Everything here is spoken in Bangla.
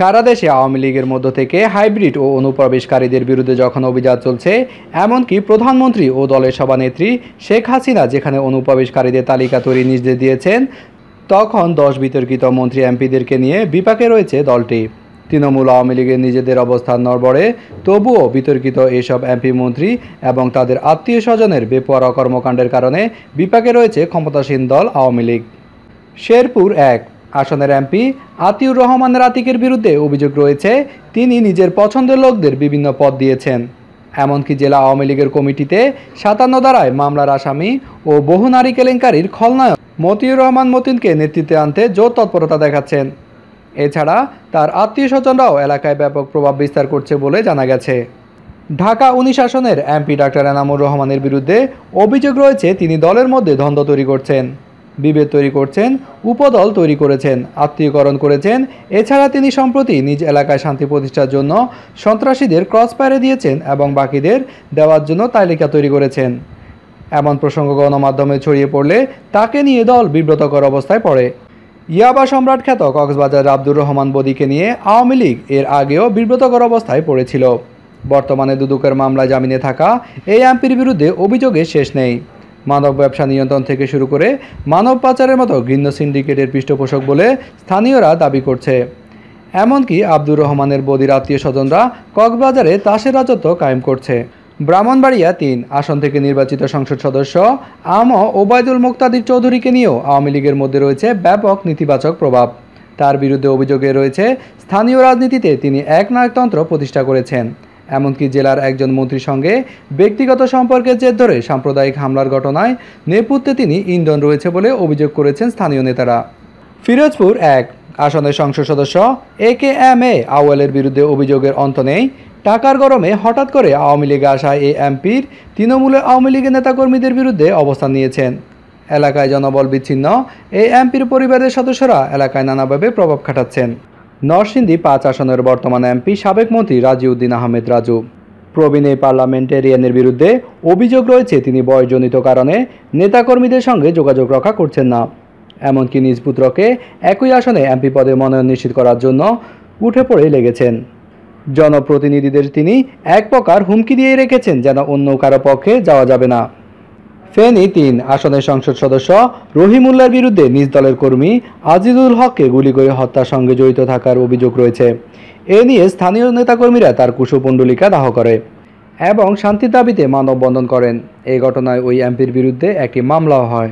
সারা দেশে আওয়ামী লীগের মধ্য থেকে হাইব্রিড ও অনুপ্রবেশকারীদের বিরুদ্ধে যখন অভিযান চলছে, এমনকি প্রধানমন্ত্রী ও দলের সভানেত্রী শেখ হাসিনা যেখানে অনুপ্রবেশকারীদের তালিকা তৈরি নির্দেশ দিয়েছেন, তখন দশ বিতর্কিত মন্ত্রী এমপিদেরকে নিয়ে বিপাকে রয়েছে দলটি। তৃণমূল আওয়ামী লীগের নিজেদের অবস্থান নড়বড়ে, তবুও বিতর্কিত এসব এমপি মন্ত্রী এবং তাদের আত্মীয় স্বজনের বেপরোয়া কর্মকাণ্ডের কারণে বিপাকে রয়েছে ক্ষমতাসীন দল আওয়ামী লীগ। শেরপুর এক আসনের এমপি আতিউর রহমানের আতিকের বিরুদ্ধে অভিযোগ রয়েছে, তিনি নিজের পছন্দের লোকদের বিভিন্ন পদ দিয়েছেন। এমনকি জেলা আওয়ামী লীগের কমিটিতে সাতান্ন দ্বারায় মামলার আসামি ও বহু নারী কেলেঙ্কারির খলনায়ক মতিউর রহমান মতিনকে নেতৃত্বে আনতে জোর তৎপরতা দেখাচ্ছেন। এছাড়া তার আত্মীয় স্বজনরাও এলাকায় ব্যাপক প্রভাব বিস্তার করছে বলে জানা গেছে। ঢাকা উনিশ আসনের এমপি ডাক্তার এনামুর রহমানের বিরুদ্ধে অভিযোগ রয়েছে, তিনি দলের মধ্যে দ্বন্দ্ব তৈরি করছেন। বিভেদ তৈরি করছেন, উপদল তৈরি করেছেন, আত্মীয়করণ করেছেন। এছাড়া তিনি সম্প্রতি নিজ এলাকায় শান্তি প্রতিষ্ঠার জন্য সন্ত্রাসীদের ক্রস পায়রে দিয়েছেন এবং বাকিদের দেওয়ার জন্য তালিকা তৈরি করেছেন। এমন প্রসঙ্গ গণমাধ্যমে ছড়িয়ে পড়লে তাকে নিয়ে দল বিব্রতকর অবস্থায় পড়ে। ইয়াবা সম্রাট খ্যাত কক্সবাজার আব্দুর রহমান বদিকে নিয়ে আওয়ামী লীগ এর আগেও বিব্রতকর অবস্থায় পড়েছিল। বর্তমানে দুদকের মামলায় জামিনে থাকা এই এমপির বিরুদ্ধে অভিযোগের শেষ নেই। মানব ব্যবসা নিয়ন্ত্রণ থেকে শুরু করে মানব পাচারের মতো ঘৃণ্য সিন্ডিকেটের পৃষ্ঠপোষক বলে স্থানীয়রা দাবি করছে। এমনকি আব্দুর রহমানের বদির আত্মীয় স্বজনরা কক্সবাজারে তাসের রাজত্ব কায়েম করছে। ব্রাহ্মণবাড়িয়া তিন আসন থেকে নির্বাচিত সংসদ সদস্য আম ওবায়দুল মুক্তাদির চৌধুরীকে নিয়েও আওয়ামী লীগের মধ্যে রয়েছে ব্যাপক নেতিবাচক প্রভাব। তার বিরুদ্ধে অভিযোগে রয়েছে স্থানীয় রাজনীতিতে তিনি এক নায়কতন্ত্র প্রতিষ্ঠা করেছেন। এমনকি জেলার একজন মন্ত্রীর সঙ্গে ব্যক্তিগত সম্পর্কের জের ধরে সাম্প্রদায়িক হামলার ঘটনায় নেপথ্যে তিনি ইন্ধন রয়েছে বলে অভিযোগ করেছেন স্থানীয় নেতারা। ফিরোজপুর এক আসনের সংসদ সদস্য এ কে এম এ আউয়ালের বিরুদ্ধে অভিযোগের অন্ত নেই। টাকার গরমে হঠাৎ করে আওয়ামী লীগে আসা এই এমপির তৃণমূলের আওয়ামী লীগের নেতাকর্মীদের বিরুদ্ধে অবস্থান নিয়েছেন। এলাকায় জনবল বিচ্ছিন্ন এই এমপির পরিবারের সদস্যরা এলাকায় নানাভাবে প্রভাব খাটাচ্ছেন। নরসিংদী পাঁচ আসনের বর্তমান এমপি সাবেক মন্ত্রী রাজিউদ্দিন আহমেদ রাজু। প্রবীণ এই পার্লামেন্টেরিয়ানের বিরুদ্ধে অভিযোগ রয়েছে তিনি বয়সজনিত কারণে নেতাকর্মীদের সঙ্গে যোগাযোগ রক্ষা করছেন না। এমনকি নিজ পুত্রকে একই আসনে এমপি পদে মনোনয়ন নিশ্চিত করার জন্য উঠে পড়ে লেগেছেন। জনপ্রতিনিধিদের তিনি এক প্রকার হুমকি দিয়ে রেখেছেন যেন অন্য কারও পক্ষে যাওয়া যাবে না। ফেনী তিন আসনের সংসদ সদস্য রহিমুল্লার বিরুদ্ধে নিজ দলের কর্মী আজিজুল হককে গুলি করে হত্যার সঙ্গে জড়িত থাকার অভিযোগ রয়েছে। এ নিয়ে স্থানীয় নেতাকর্মীরা তার কুশপুণ্ডলিকা দাহ করে এবং শান্তির দাবিতে মানববন্ধন করেন। এই ঘটনায় ওই এমপির বিরুদ্ধে একটি মামলাও হয়।